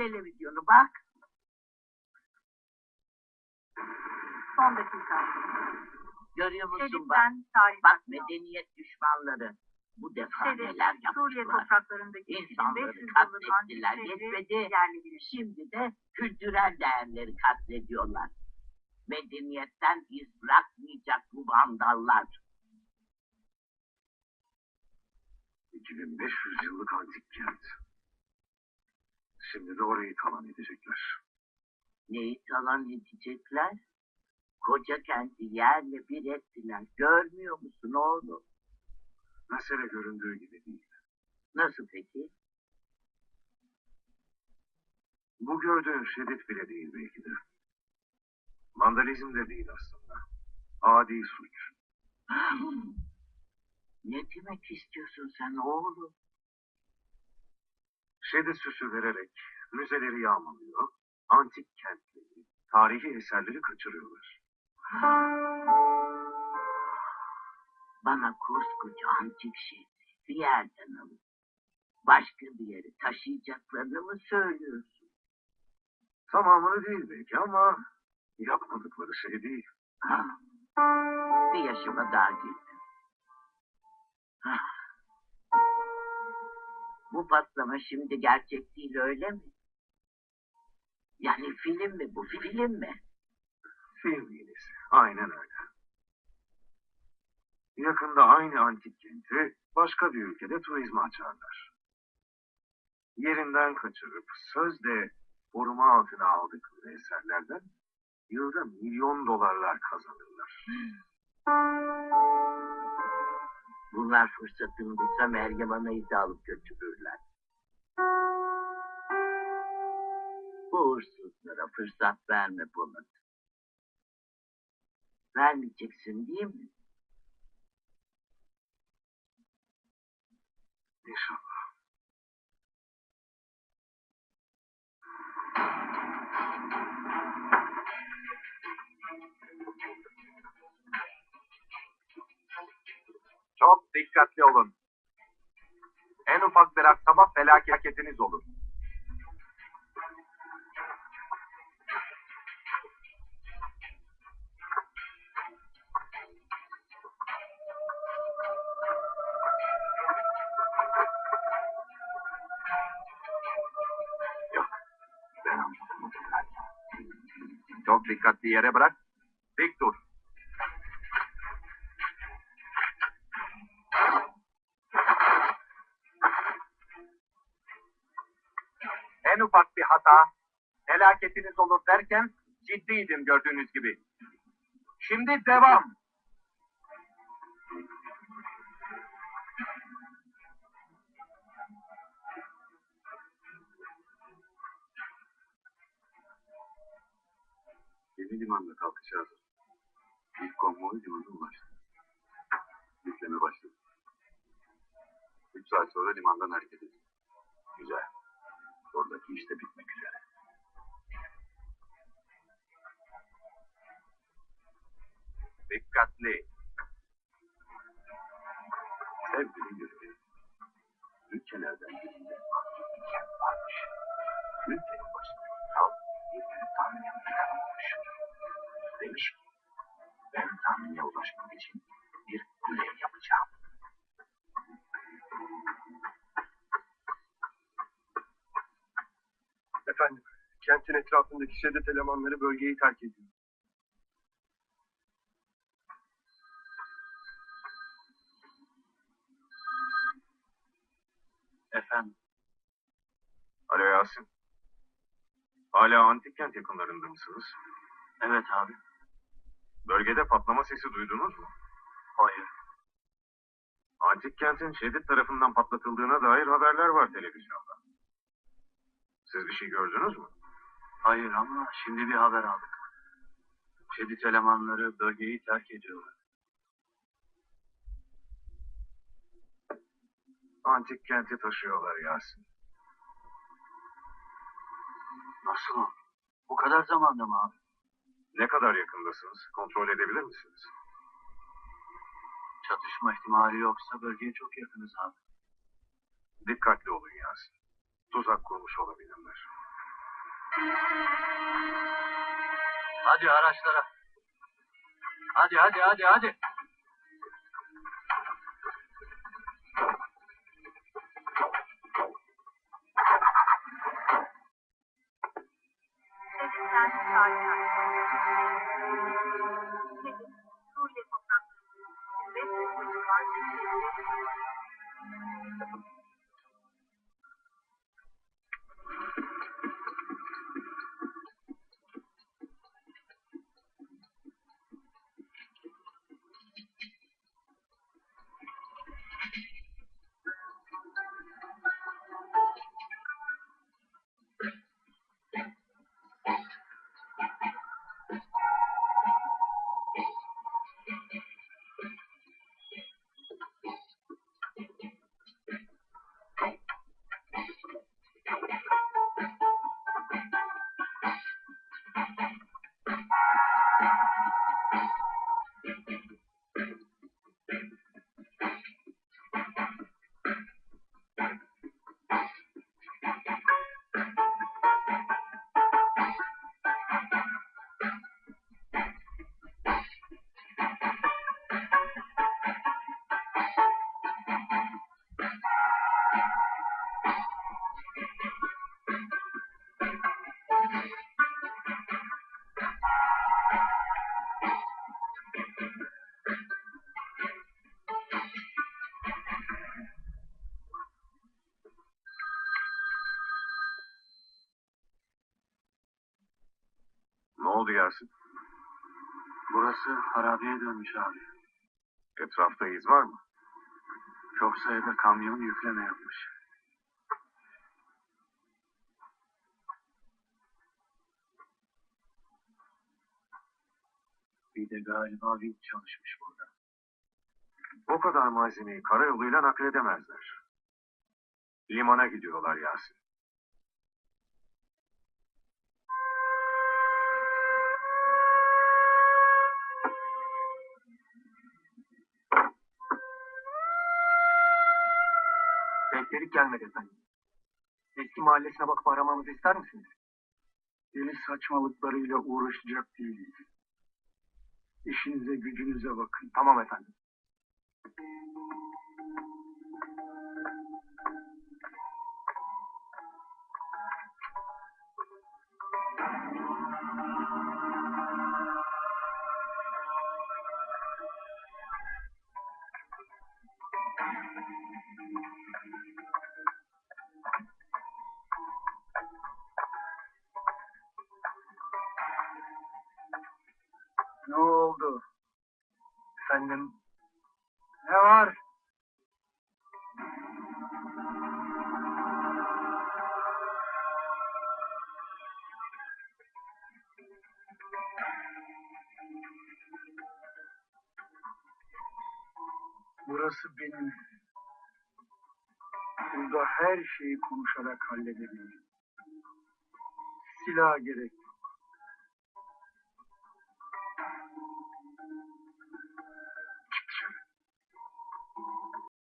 televizyonu bak. Son dakika. Görüyor musun bak. Tarih Bak başlıyor. medeniyet düşmanları. Bu defa Şedid, neler Suriye yaptılar. topraklarındaki İnsanları 2500 yıllık katlettiler, yetmedi. Şimdi de kültürel değerleri katlediyorlar. Medeniyetten iz bırakmayacak bu vandallar. 2500 yıllık antik kent. Şimdi de orayı talan edecekler. Neyi talan edecekler? Koca kenti yerle bir ettiler. Görmüyor musun oğlum? Mesele göründüğü gibi değil. Nasıl peki? Bu gördüğün şiddet bile değil belki de. Vandalizm de değil aslında. Adi suç. ne demek istiyorsun sen oğlum? Şiddet süsü vererek müzeleri yağmalıyor, antik kentleri, tarihi eserleri kaçırıyorlar. Bana koskoca antik şehri bir yerden alıp başka bir yere taşıyacaklarını mı söylüyorsun? Tamamını değil belki ama yapmadıkları şey değil. Ha, bir yaşıma daha girdim. Ha. Bu patlama şimdi gerçek değil öyle mi? Yani film mi bu film mi? Film iyisi. Aynen öyle. Yakında aynı antik kenti başka bir ülkede turizme açarlar. Yerinden kaçırıp sözde koruma altına aldıkları eserlerden yılda milyon dolarlar kazanırlar. Bunlar fırsatını bulsa Meryem Ana'yı da alıp götürürler. Bu hırsızlara fırsat verme Polat. Vermeyeceksin değil mi? İnşallah. Çok dikkatli olun. En ufak bir aksama felaketiniz olur. Çok dikkatli yere bırak. Dik dur. En ufak bir hata felaketiniz olur derken ciddiydim gördüğünüz gibi. Şimdi devam. Yeni limanla kalkışa hazır. İlk konvoy limana ulaştı. Yükleme başladı. Üç saat sonra limandan hareket edeceğiz. Güzel. Oradaki iş de bitmek üzere. Dikkatli. Sevgili Gülbin, ülkelerden birinde varmış. Ülkenin başındaki kentin etrafındaki şiddet elemanları bölgeyi terk ediyor. Efendim? Alo Yasin. Hala antik kent yakınlarında mısınız? Evet abi. Bölgede patlama sesi duydunuz mu? Hayır. Antik kentin Şedid tarafından patlatıldığına dair haberler var televizyonda. Siz bir şey gördünüz mü? Hayır ama şimdi bir haber aldık. Şedid elemanları bölgeyi terk ediyorlar. Antik kenti taşıyorlar Yasin. Nasıl? Bu kadar zamanda mı abi? Ne kadar yakındasınız? Kontrol edebilir misiniz? Çatışma ihtimali yoksa bölgeye çok yakınız abi. Dikkatli olun Yasin. Tuzak kurmuş olabilirler. Hadi araçlara. Hadi hadi hadi hadi. Hedeften sağ Ne oldu Yasin? Burası harabeye dönmüş abi. Etrafta iz var mı? Çok sayıda kamyon yükleme yapmış. Bir de galiba vinç çalışmış burada. O kadar malzemeyi karayoluyla nakledemezler. Limana gidiyorlar Yasin. Bekledik gelmedi efendim. Eski mahallesine bakıp aramamızı ister misiniz? Deniz saçmalıklarıyla uğraşacak değiliz. İşinize gücünüze bakın. Tamam efendim. Efendim Ne var? Burası benim. Burada her şeyi konuşarak halledebilirim. Silah gerek.